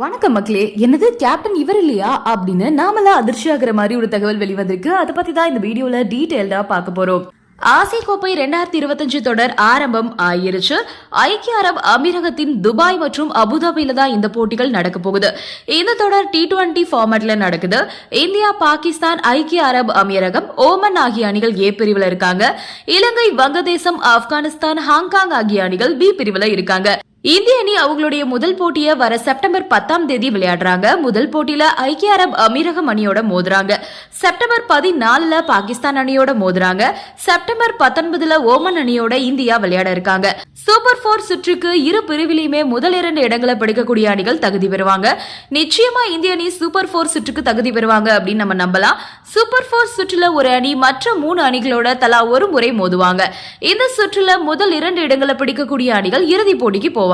வணக்கம் மக்களே என்னது கேப்டன் இவர் இல்லையா? அப்படின்னு நாமெல்லாம் அதிர்ச்சி ஆகிற மாதிரி ஒரு தகவல் வெளிவந்திருக்கு. அதை பத்தி தான் இந்த வீடியோல டீடைல்டா பார்க்க போறோம். ஆசிய கோப்பை ரெண்டாயிரத்தி இருபத்தஞ்சு தொடர் ஆரம்பம் ஆயிருச்சு. ஐக்கிய அரபு அமீரகத்தின் துபாய் மற்றும் அபுதாபியில தான் இந்த போட்டிகள் நடக்க போகுது. இந்த தொடர் டி டுவெண்டி ஃபார்மேட்ல நடக்குது. இந்தியா பாகிஸ்தான் ஐக்கிய அரபு அமீரகம் ஓமன் ஆகிய அணிகள் ஏ பிரிவில் இருக்காங்க. இலங்கை வங்கதேசம் ஆப்கானிஸ்தான் ஹாங்காங் ஆகிய அணிகள் பி பிரிவில் இருக்காங்க. இந்திய அணி அவங்களுடைய முதல் போட்டியை வர செப்டம்பர் பத்தாம் தேதி விளையாடுறாங்க. முதல் போட்டியில ஐக்கிய அரபு அமீரகம் அணியோட மோதுறாங்க. செப்டம்பர் பதினாலுல பாகிஸ்தான் அணியோட மோதுறாங்க. செப்டம்பர் பத்தொன்பதுல ஓமன் அணியோட இந்தியா விளையாட இருக்காங்க. சூப்பர் போர் சுற்றுக்கு இரு பிரிவிலையுமே முதல் இரண்டு இடங்களை பிடிக்கக்கூடிய அணிகள் தகுதி பெறுவாங்க. நிச்சயமா இந்திய அணி சூப்பர் போர் சுற்றுக்கு தகுதி பெறுவாங்க அப்படின்னு நம்ம நம்பலாம். சூப்பர் போர் சுற்றுல ஒரு அணி மற்ற மூணு அணிகளோட தலா ஒரு முறை மோதுவாங்க. இந்த சுற்றுல முதல் இரண்டு இடங்களை பிடிக்கக்கூடிய அணிகள் இறுதிப் போட்டிக்கு போவாங்க.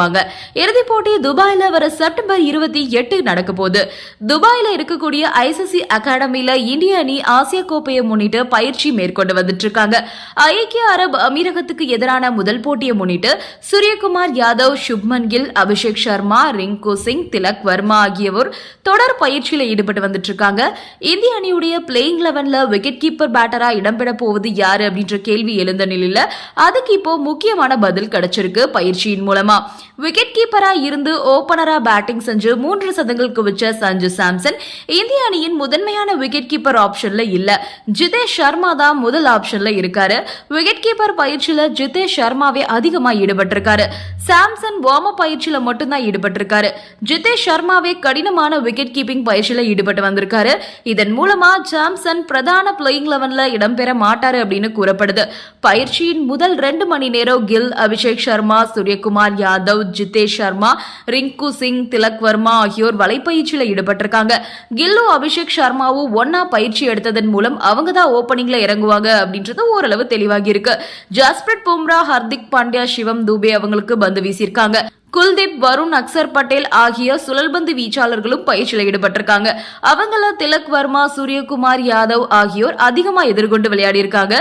இறுதிப் போட்டி துபாயில வர செப்டம்பர் இருபத்தி எட்டு நடக்க போகுது. துபாயில இருக்கக்கூடிய ஐசிசி அகாடமியில இந்திய அணி ஆசிய கோப்பையை முன்னிட்டு பயிற்சி மேற்கொண்டு வந்துட்டு இருக்காங்க. ஐக்கிய அரபு அமீரகத்துக்கு எதிரான முதல் போட்டியை முன்னிட்டு சூரியகுமார் யாதவ் சுப்மன் கில் அபிஷேக் சர்மா ரிங்கு சிங் திலக் வர்மா ஆகியோர் தொடர் பயிற்சியில ஈடுபட்டு வந்துட்டு இருக்காங்க. இந்திய அணியுடைய பிளேயிங் லெவன்ல விக்கெட் கீப்பர் பேட்டரா இடம்பெற போவது யாரு அப்படின்ற கேள்வி எழுந்த நிலையில அதுக்கு இப்போ முக்கியமான பதில் கிடைச்சிருக்கு பயிற்சியின் மூலமா. விக்கெட் கீப்பரா இருந்து ஓபனரா பேட்டிங் செஞ்சு மூன்று சதங்கள் குவிச்ச சஞ்சு சாம்சன். இந்திய அணியின் முதன்மையான விக்கெட் கீப்பர் ஆப்ஷன்ல இல்ல. ஜிதேஷ் சர்மா தான் முதல் ஆப்ஷன்ல இருக்காரு. விக்கெட் கீப்பர் பயிற்சியில ஜிதேஷ் சர்மாவே அதிகமா ஈடுபட்டிருக்காரு. சாம்சன் வார்ம் அப் பயிற்சியில மட்டும்தான் ஈடுபட்டிருக்காரு. ஜிதேஷ் சர்மாவே கடினமான விக்கெட் கீப்பிங் பயிற்சியில ஈடுபட்டு வந்திருக்காரு. இதன் மூலமா சாம்சன் பிரதான பிளேயிங் லெவன்ல இடம்பெற மாட்டாரு அப்படின்னு கூறப்படுது. பயிற்சியின் முதல் ரெண்டு மணி நேரம் கில் அபிஷேக் சர்மா சூரியகுமார் யாதவ் ஜிதேஷ் சர்மா ரிங்கு சிங் திலக் வர்மா ஆகியோர் வலைப்பயிற்சியில் ஈடுபட்டிருக்காங்க. கில்லு அபிஷேக் சர்மாவும் ஒன்னா பயிற்சி எடுத்ததன் மூலம் அவங்க தான் ஓப்பனிங்ல இறங்குவாங்க அப்படின்றது ஓரளவு தெளிவாகி இருக்கு ஜஸ்பிரட் பும்ரா ஹர்திக் பாண்டியா சிவம் தூபே அவங்களுக்கு பந்து வீசியிருக்காங்க. குல்தீப் வருண் அக்சர் பட்டேல் ஆகிய சுழல்பந்து வீச்சாளர்களும் பயிற்சியில் ஈடுபட்டிருக்காங்க. அவங்கள திலக் வர்மா சூரியகுமார் யாதவ் ஆகியோர் அதிகமா எதிர்கொண்டு விளையாடி இருக்காங்க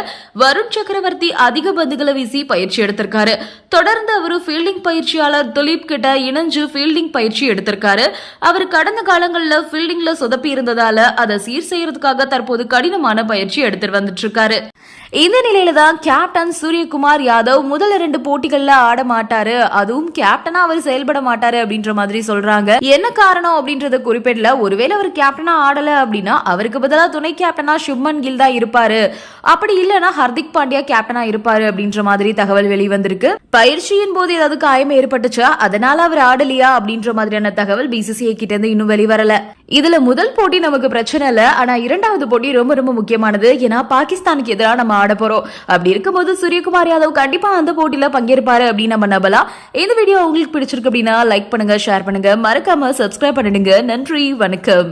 வருண் சக்கரவர்த்தி அதிக பந்துகளை வீசி பயிற்சி எடுத்திருக்காரு. தொடர்ந்து அவரு ஃபீல்டிங் பயிற்சியாளர் துலீப் கிட்ட இணைஞ்சு ஃபீல்டிங் பயிற்சி எடுத்திருக்காரு. அவர் கடந்த காலங்களில் ஃபீல்டிங்ல சொதப்பி இருந்ததால அதை சீர் செய்யறதுக்காக தற்போது கடினமான பயிற்சி எடுத்துட்டு வந்துட்டு இருக்காரு. இந்த நிலையில தான் கேப்டன் சூரியகுமார் யாதவ் முதல் இரண்டு போட்டிகள்ல ஆட மாட்டாரு. அதுவும் கேப்டனா அவர் செயல்பட மாட்டாரு அப்படின்ற மாதிரி சொல்றாங்க. என்ன காரணம் அப்படின்றத குறிப்பிடல. ஒருவேளை அவர் கேப்டனா ஆடல அப்படின்னா அவருக்கு பதிலா துணை கேப்டனா சுப்மன் கில் தான் இருப்பாரு. அப்படி இல்லைன்னா ஹர்திக் பாண்டியா கேப்டனா இருப்பாரு அப்படின்ற மாதிரி தகவல் வெளிவந்திருக்கு. பயிற்சியின் போது ஏதாவது காயம் ஏற்பட்டுச்சா? அதனால அவர் ஆடலையா அப்படின்ற மாதிரியான தகவல் பிசிசிஐ கிட்ட இருந்து இன்னும் வெளிவரல. இதுல முதல் போட்டி நமக்கு பிரச்சனை இல்ல. ஆனா இரண்டாவது போட்டி ரொம்ப ரொம்ப முக்கியமானது. ஏன்னா பாகிஸ்தானுக்கு எதிராக நம்ம ஆட போறோம். அப்படி இருக்கும்போது சூரியகுமார் யாதவ் கண்டிப்பா அந்த போட்டியில பங்கேற்பாரு அப்படின்னு நம்ம நம்பலாம். இந்த வீடியோ உங்களுக்கு பிடிச்சிருக்கு அப்படின்னா லைக் பண்ணுங்க ஷேர் பண்ணுங்க. மறக்காம சப்ஸ்கிரைப் பண்ணிடுங்க. நன்றி வணக்கம்.